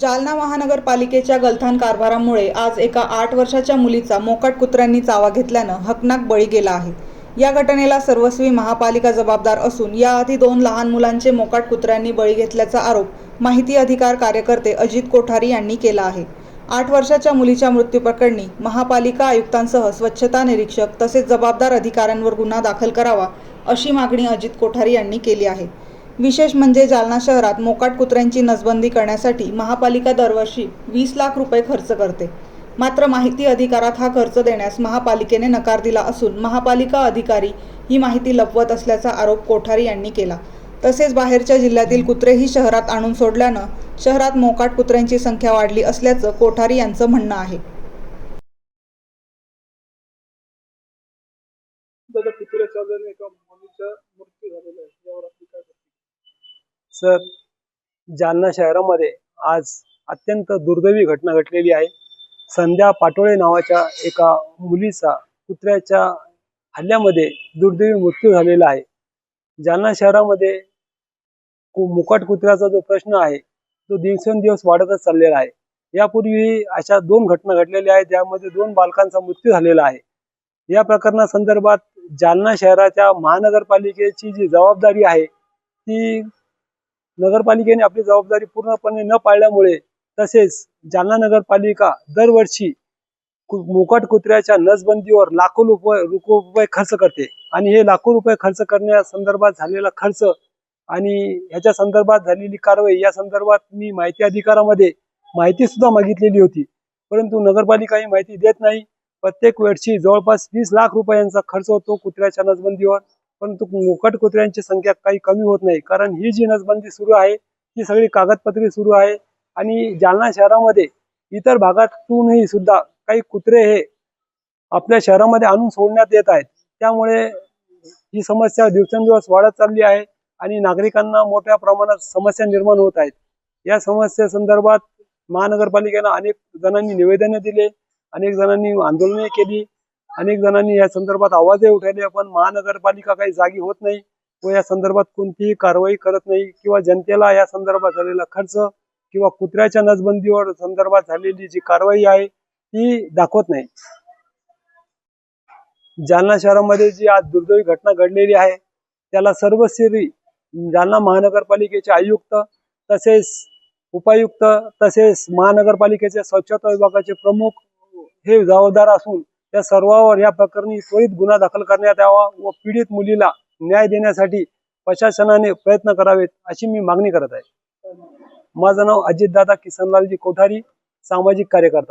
जालना महानगरपालिकेच्या गलथान कारभारामुळे आज एका आठ वर्षाच्या मुलीचा मोकाट कुत्र्यांनी चावा घेतल्यानं हकनाक बळी गेला आहे. या घटनेला सर्वस्वी महापालिका जबाबदार असून याआधी दोन लहान मुलांचे मोकाट कुत्र्यांनी बळी घेतल्याचा आरोप माहिती अधिकार कार्यकर्ते अजित कोठारी यांनी केला आहे. आठ वर्षाच्या मुलीच्या मृत्यूप्रकरणी महापालिका आयुक्तांसह स्वच्छता निरीक्षक तसेच जबाबदार अधिकाऱ्यांवर गुन्हा दाखल करावा अशी मागणी अजित कोठारी यांनी केली आहे. विशेष म्हणजे जालना शहरात मोकाट कुत्र्यांची नसबंदी करण्यासाठी महापालिका दरवर्षी वीस लाख रुपये खर्च करते. मात्र माहिती अधिकारात हा खर्च देण्यास महापालिकेने नकार दिला असून महापालिका अधिकारी ही माहिती लपवत असल्याचा आरोप कोठारी यांनी केला. तसेच बाहेरच्या जिल्ह्यातील कुत्रेही शहरात आणून सोडल्यानं शहरात मोकाट कुत्र्यांची संख्या वाढली असल्याचं कोठारी यांचं म्हणणं आहे. दादा एका मुलीचा मृत्यू झालेला आहे. सर जालना शहरामध्ये आज अत्यंत दुर्दैवी घटना घडलेली आहे. संध्या पाटोळे नावाच्या एका मुलीचा कुत्र्याच्या हल्ल्यामध्ये दुर्दैवी मृत्यू झालेला आहे. जालना शहरामध्ये मुकाट कुत्र्याचा जो प्रश्न आहे तो दिवसेंदिवस वाढतच चाललेला आहे. यापूर्वी अशा दोन घटना घडलेल्या आहेत ज्यामध्ये दोन बालकांचा मृत्यू झालेला आहे. या प्रकरणासंदर्भात जालना शहराच्या महानगरपालिकेची जी जबाबदारी आहे ती नगरपालिकेने आपली जबाबदारी पूर्णपणे न पाळल्यामुळे तसेच जालना नगरपालिका दरवर्षी मोकट मोकाट कुत्र्याच्या नसबंदीवर लाखो रुपये रुपये खर्च करते. आणि हे लाखो रुपये खर्च करण्यासंदर्भात झालेला खर्च आणि ह्याच्या संदर्भात झालेली कारवाई या संदर्भात मी माहिती अधिकारामध्ये माहिती सुद्धा मागितलेली होती. परंतु नगरपालिका ही माहिती देत नाही. प्रत्येक वर्षी जवळपास वीस लाख रुपयांचा खर्च होतो कुत्र्याच्या नसबंदीवर. परंतु मोकट कुत्र्यांची संख्या काही कमी होत नाही. कारण ही जी नसबंदी सुरू आहे ही सगळी कागदपत्रे सुरू आहे आणि जालना शहरामध्ये इतर भागातूनही सुद्धा काही कुत्रे हे आपल्या शहरामध्ये आणून सोडण्यात येत आहेत. त्यामुळे ही समस्या दिवसेंदिवस वाढत चालली आहे आणि नागरिकांना मोठ्या प्रमाणात समस्या निर्माण होत आहेत. या समस्ये संदर्भात महानगरपालिकेनं अनेक जणांनी निवेदने दिले अनेक जणांनी आंदोलने केली अनेक जणांनी या संदर्भात आवाजही उठवले पण महानगरपालिका काही जागी होत नाही. व या संदर्भात कोणतीही कारवाई करत नाही. किंवा जनतेला या संदर्भात झालेला खर्च किंवा कुत्र्याच्या नसबंदीवर संदर्भात झालेली जी कारवाई आहे ती दाखवत नाही. जालना शहरामध्ये जी आज दुर्दैवी घटना घडलेली आहे त्याला सर्वस्वी जालना महानगरपालिकेचे आयुक्त तसेच उपायुक्त तसेच महानगरपालिकेचे स्वच्छता विभागाचे प्रमुख हे जबाबदार असून या सर्वावर या प्रकरणी त्वरित गुन्हा दाखल करण्यात यावा व पीडित मुलीला न्याय देण्यासाठी प्रशासनाने प्रयत्न करावेत अशी मी मागणी करत आहे. माझं नाव अजितदादा किसनलालजी कोठारी सामाजिक कार्यकर्ता.